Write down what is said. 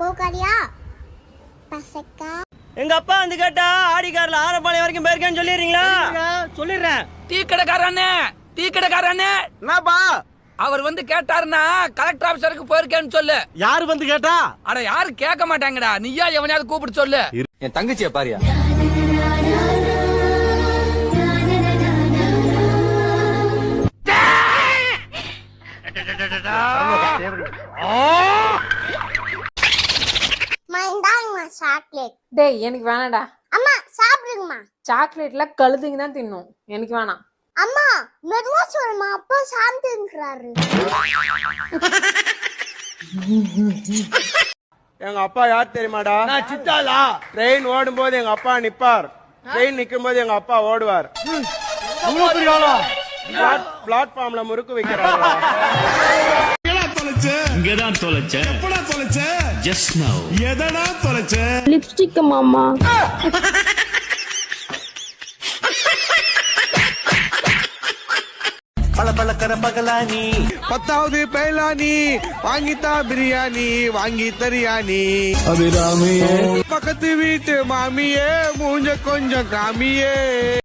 கோகாரியா பசக்கா. எங்க அப்பா வந்து கேட்டா ஆடிக்காரில் ஆரப்பாளையம் வரைக்கும் போயிருக்கேன்னு சொல்லிடுறீங்களா? சொல்லிடுறேன். டீ கடைக்காரண்ணே டீ கடைக்காரண்ணே என்னப்பா? அவர் வந்து கேட்டாருன்னா கலெக்டர் ஆபீசருக்கு போயிருக்கேன்னு சொல்லு. யாரு வந்து கேட்டா? அட யாரும் கேட்க மாட்டாங்கடா. நீயா எவனையாவது கூப்பிட்டு சொல்லு. என் தங்கச்சிய பாரியா? மைந்தாங்கம்மா சாக்லேட். டேய் எனக்கு வேணாடா அம்மா சாப்பிடுங்கம்மா. சாக்லேட்ல கழுதுங்க தான் தின்னும். எனக்கு வேணாம். அம்மா மெதுவா சொல்லுமா அப்பா சாப்பிட்டுங்கிறாரு எங்க அப்பா யார் தெரியுமாடா? நான் சித்தாளா? ட்ரெயின் ஓடும் போது எங்க அப்பா நிப்பார். ட்ரெயின் நிக்கும் போது எங்க அப்பா ஓடுவார். அவ்வளவு பெரிய ஆளா பிளாட்ஃபார்ம்ல முறுக்கு வைக்கிறாங்க இங்கதான் தொலைச்ச எப்படா தொலைச்ச ஜஸ்ட் நவ் எதடா தொலைச்ச? லிப்ஸ்டிக் மாமா. பளபளக்கிற பகலானி பத்தாவது பைலானி வாங்கித்தா பிரியாணி வாங்கி தரியாணி. அபிராமியே. பக்கத்து வீட்டு மாமியே மூஞ்ச கொஞ்சம் காமியே.